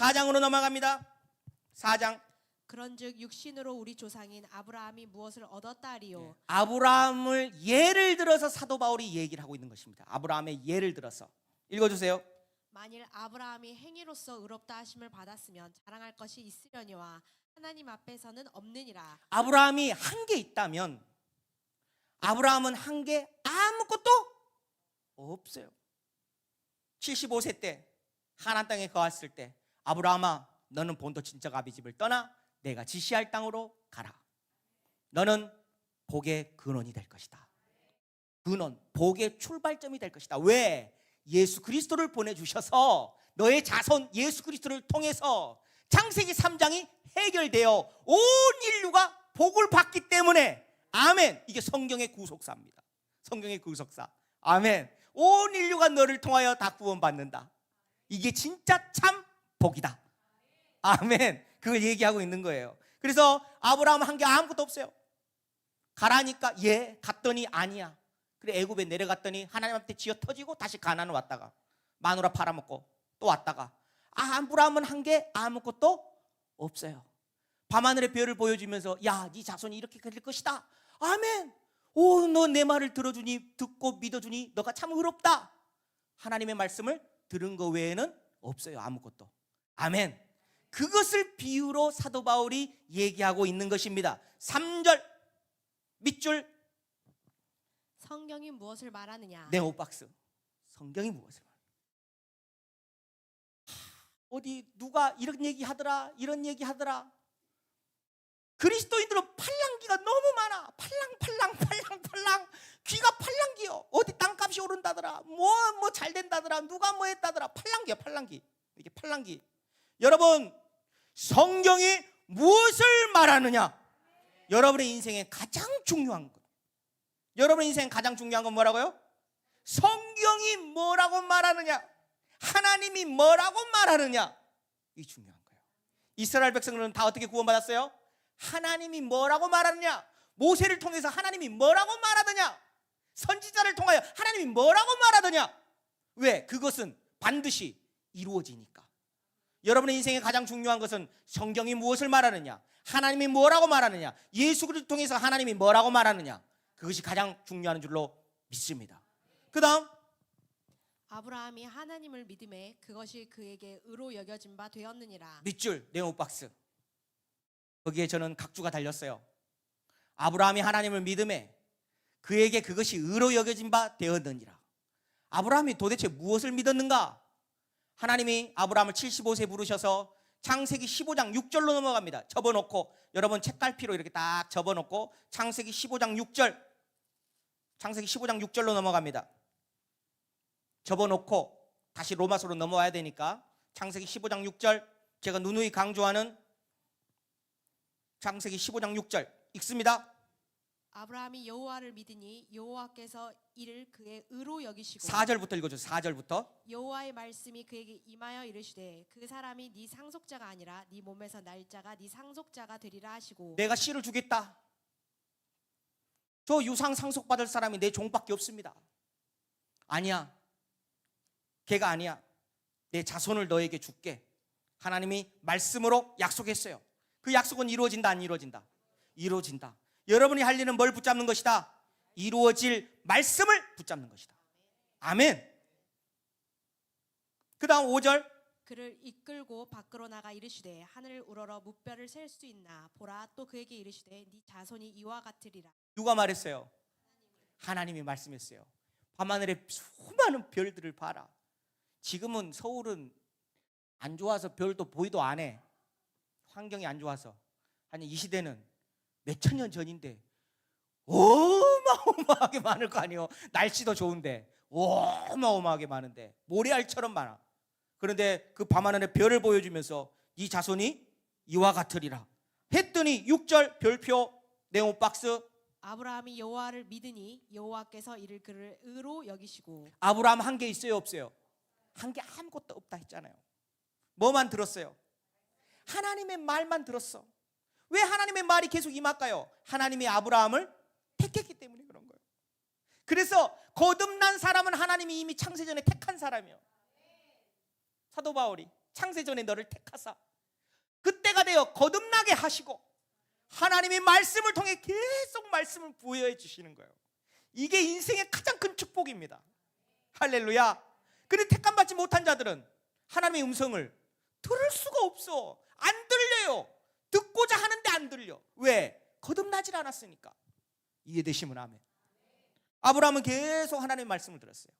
4장으로 넘어갑니다. 4장. 그런즉 육신으로 우리 조상인 아브라함이 무엇을 얻었다리요 아브라함을 예를 들어서 사도 바울이 얘기를 하고 있는 것입니다. 아브라함의 예를 들어서 읽어 주세요. 만일 아브라함이 행위로서 의롭다 하심을 받았으면 자랑할 것이 있으려니와 하나님 앞에서는 없느니라 아브라함이 한 게 있다면 아브라함은 한 게 아무것도 없어요. 75세 때 하나님 땅에 거했을 때 아브라함아 너는 본토 친척 아비 집을 떠나 내가 지시할 땅으로 가라. 너는 복의 근원이 될 것이다. 근원, 복의 출발점이 될 것이다. 왜? 예수 그리스도를 보내 주셔서 너의 자손 예수 그리스도를 통해서 창세기 3장이 해결되어 온 인류가 복을 받기 때문에 아멘. 이게 성경의 구속사입니다. 성경의 구속사. 아멘. 온 인류가 너를 통하여 다 구원받는다. 이게 진짜 참 복이다. 아멘. 그걸 얘기하고 있는 거예요. 그래서 아브라함은 한게 아무것도 없어요. 가라니까 예 갔더니 아니야. 그래 애굽에 내려갔더니 하나님한테 지어 터지고 다시 가나안 왔다가 마누라 팔아먹고 또 왔다가 아, 아브라함은 한 게 아무것도 없어요. 밤하늘의 별을 보여주면서 야, 네 자손이 이렇게 될 것이다. 아멘. 오, 너 내 말을 들어주니 듣고 믿어주니 너가 참 의롭다. 하나님의 말씀을 들은 거 외에는 없어요. 아무것도. 아멘. 그것을 비유로 사도 바울이 얘기하고 있는 것입니다. 3절 밑줄 성경이 무엇을 말하느냐 네 오박스. 성경이 무엇을 말해? 어디 누가 이런 얘기 하더라, 이런 얘기 하더라. 그리스도인들은 팔랑기가 너무 많아. 팔랑, 팔랑, 팔랑, 팔랑. 귀가 팔랑기요. 어디 땅값이 오른다더라. 뭐, 뭐 잘 된다더라. 누가 뭐 했다더라. 팔랑기야, 팔랑기. 이게 팔랑기. 여러분, 성경이 무엇을 말하느냐? 여러분의 인생에 가장 중요한 것. 여러분의 인생 가장 중요한 건 뭐라고요? 성경이 뭐라고 말하느냐? 하나님이 뭐라고 말하느냐? 이 중요한 거예요. 이스라엘 백성들은 다 어떻게 구원받았어요? 하나님이 뭐라고 말하느냐? 모세를 통해서 하나님이 뭐라고 말하느냐? 선지자를 통하여 하나님이 뭐라고 말하느냐? 왜? 그것은 반드시 이루어지니까. 여러분의 인생에 가장 중요한 것은 성경이 무엇을 말하느냐? 하나님이 뭐라고 말하느냐? 예수 그리스도 통해서 하나님이 뭐라고 말하느냐? 그것이 가장 중요한 줄로 믿습니다. 그다음 아브라함이 하나님을 믿음에 그것이 그에게 의로 여겨진 바 되었느니라 밑줄 네오 박스. 거기에 저는 각주가 달렸어요. 아브라함이 하나님을 믿음에 그에게 그것이 의로 여겨진 바 되었느니라. 아브라함이 도대체 무엇을 믿었는가? 하나님이 아브라함을 75세 부르셔서 창세기 15장 6절로 넘어갑니다. 접어놓고 여러분 책갈피로 이렇게 딱 접어놓고 창세기 15장 6절 창세기 15장 6절로 넘어갑니다. 접어놓고 다시 로마서로 넘어와야 되니까 창세기 15장 6절 제가 누누이 강조하는 창세기 15장 6절 읽습니다. 아브라함이 여호와를 믿으니 여호와께서 이를 그의 의로 여기시고 4절부터 읽어 주세요. 4절부터 여호와의 말씀이 그에게 임하여 이르시되 그 사람이 네 상속자가 아니라 네 몸에서 날짜가 네 상속자가 되리라 하시고 내가 씨를 주겠다. 저 유상 상속받을 사람이 내 종밖에 없습니다. 아니야. 걔가 아니야. 내 자손을 너에게 줄게. 하나님이 말씀으로 약속했어요. 그 약속은 이루어진다 안 이루어진다? 이루어진다. 여러분이 할 일은 뭘 붙잡는 것이다? 이루어질 말씀을 붙잡는 것이다. 아멘. 그다음 5절 그를 이끌고 밖으로 나가 이르시되 하늘을 우러러 무뼈를 셀 수 있나 보라 또 그에게 이르시되 네 자손이 이와 같으리라 누가 말했어요? 하나님이 말씀했어요. 밤하늘에 수많은 별들을 봐라. 지금은 서울은 안 좋아서 별도 보이도 안 해. 환경이 안 좋아서. 아니 이 시대는 몇 천 년 전인데 어마어마하게 많을 거 아니에요. 날씨도 좋은데 어마어마하게 많은데 모래알처럼 많아. 그런데 그 밤 하늘에 별을 보여주면서 이 자손이 이와 같으리라. 했더니 6절 별표 네온 박스 아브라함이 여호와를 믿으니 여호와께서 이를 그를 의로 여기시고 아브라함 한게 있어요 없어요? 한 게 아무것도 없다 했잖아요. 뭐만 들었어요? 하나님의 말만 들었어. 왜 하나님의 말이 계속 임할까요? 하나님이 아브라함을 택했기 때문에 그런 거예요. 그래서 거듭난 사람은 하나님이 이미 창세전에 택한 사람이요. 사도 바울이 창세전에 너를 택하사 그때가 되어 거듭나게 하시고 하나님의 말씀을 통해 계속 말씀을 부여해 주시는 거예요. 이게 인생의 가장 큰 축복입니다. 할렐루야. 근데 택함 받지 못한 자들은 하나님의 음성을 들을 수가 없어. 안 들려요. 듣고자 하는데 안 들려. 왜? 거듭나질 않았으니까. 이해되시면 아멘. 아브라함은 계속 하나님의 말씀을 들었어요.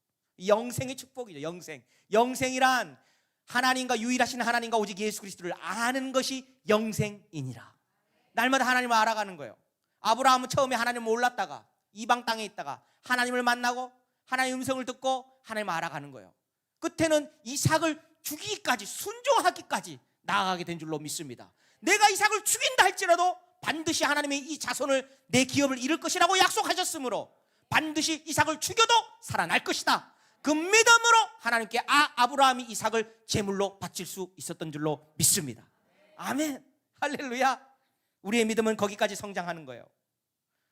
영생의 축복이죠. 영생. 영생이란 하나님과 유일하신 하나님과 오직 예수 그리스도를 아는 것이 영생이니라. 날마다 하나님을 알아가는 거예요. 아브라함은 처음에 하나님을 몰랐다가 이방 땅에 있다가 하나님을 만나고 하나님의 음성을 듣고 하나님을 알아가는 거예요. 끝에는 이삭을 죽이기까지 순종하기까지 나아가게 된 줄로 믿습니다. 내가 이삭을 죽인다 할지라도 반드시 하나님의 이 자손을 내 기업을 이룰 것이라고 약속하셨으므로 반드시 이삭을 죽여도 살아날 것이다. 그 믿음으로 하나님께 아 아브라함이 이삭을 제물로 바칠 수 있었던 줄로 믿습니다. 아멘. 할렐루야. 우리의 믿음은 거기까지 성장하는 거예요.